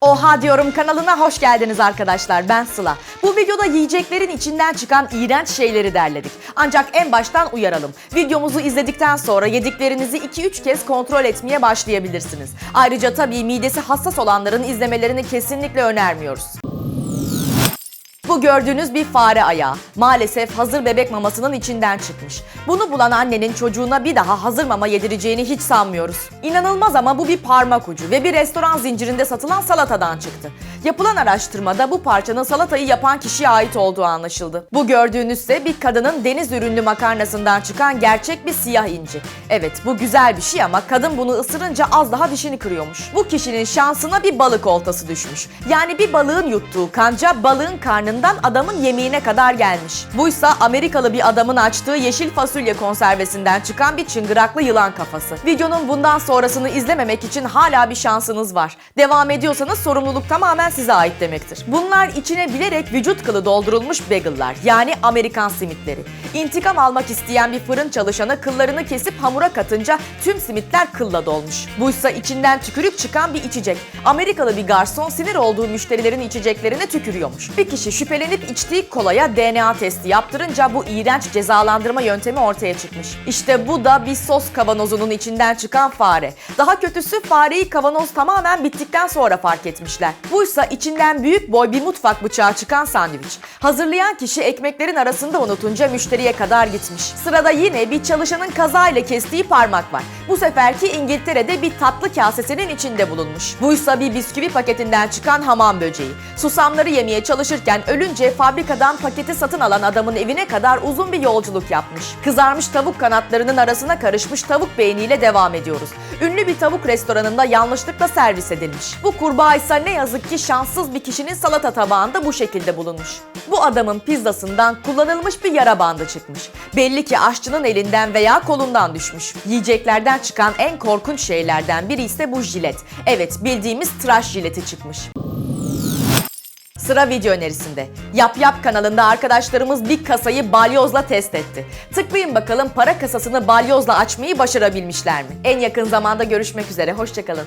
Oha diyorum kanalına hoş geldiniz arkadaşlar ben Sıla. Bu videoda yiyeceklerin içinden çıkan iğrenç şeyleri derledik. Ancak en baştan uyaralım. Videomuzu izledikten sonra yediklerinizi 2-3 kez kontrol etmeye başlayabilirsiniz. Ayrıca tabii midesi hassas olanların izlemelerini kesinlikle önermiyoruz. Bu gördüğünüz bir fare ayağı. Maalesef hazır bebek mamasının içinden çıkmış. Bunu bulan annenin çocuğuna bir daha hazır mama yedireceğini hiç sanmıyoruz. İnanılmaz ama bu bir parmak ucu ve bir restoran zincirinde satılan salatadan çıktı. Yapılan araştırmada bu parçanın salatayı yapan kişiye ait olduğu anlaşıldı. Bu gördüğünüzse bir kadının deniz ürünlü makarnasından çıkan gerçek bir siyah inci. Evet bu güzel bir şey ama kadın bunu ısırınca az daha dişini kırıyormuş. Bu kişinin şansına bir balık oltası düşmüş. Yani bir balığın yuttuğu kanca balığın karnından adamın yemeğine kadar gelmiş. Buysa Amerikalı bir adamın açtığı yeşil fasulye konservesinden çıkan bir çıngıraklı yılan kafası. Videonun bundan sonrasını izlememek için hala bir şansınız var. Devam ediyorsanız sorumluluk tamamen size ait demektir. Bunlar içine bilerek vücut kılı doldurulmuş bagel'lar yani Amerikan simitleri. İntikam almak isteyen bir fırın çalışanı kıllarını kesip hamura katınca tüm simitler kılla dolmuş. Buysa içinden tükürük çıkan bir içecek. Amerikalı bir garson sinir olduğu müşterilerin içeceklerine tükürüyormuş. Bir kişi şüphelenip içtiği kolaya DNA testi yaptırınca bu iğrenç cezalandırma yöntemi ortaya çıkmış. İşte bu da bir sos kavanozunun içinden çıkan fare. Daha kötüsü fareyi kavanoz tamamen bittikten sonra fark etmişler. Buysa içinden büyük boy bir mutfak bıçağı çıkan sandviç. Hazırlayan kişi ekmeklerin arasında unutunca müşteriye kadar gitmiş. Sırada yine bir çalışanın kazayla kestiği parmak var. Bu seferki İngiltere'de bir tatlı kasesinin içinde bulunmuş. Buysa bir bisküvi paketinden çıkan hamam böceği. Susamları yemeye çalışırken ölünce fabrikadan paketi satın alan adamın evine kadar uzun bir yolculuk yapmış. Kızarmış tavuk kanatlarının arasına karışmış tavuk beyniyle devam ediyoruz. Ünlü bir tavuk restoranında yanlışlıkla servis edilmiş. Bu kurbağa ise ne yazık ki şanssız bir kişinin salata tabağında bu şekilde bulunmuş. Bu adamın pizzasından kullanılmış bir yara bandı çıkmış. Belli ki aşçının elinden veya kolundan düşmüş. Yiyeceklerden çıkan en korkunç şeylerden biri ise bu jilet. Evet bildiğimiz tıraş jileti çıkmış. Sıra video önerisinde. Yap Yap kanalında arkadaşlarımız bir kasayı balyozla test etti. Tıklayın bakalım para kasasını balyozla açmayı başarabilmişler mi? En yakın zamanda görüşmek üzere, hoşçakalın.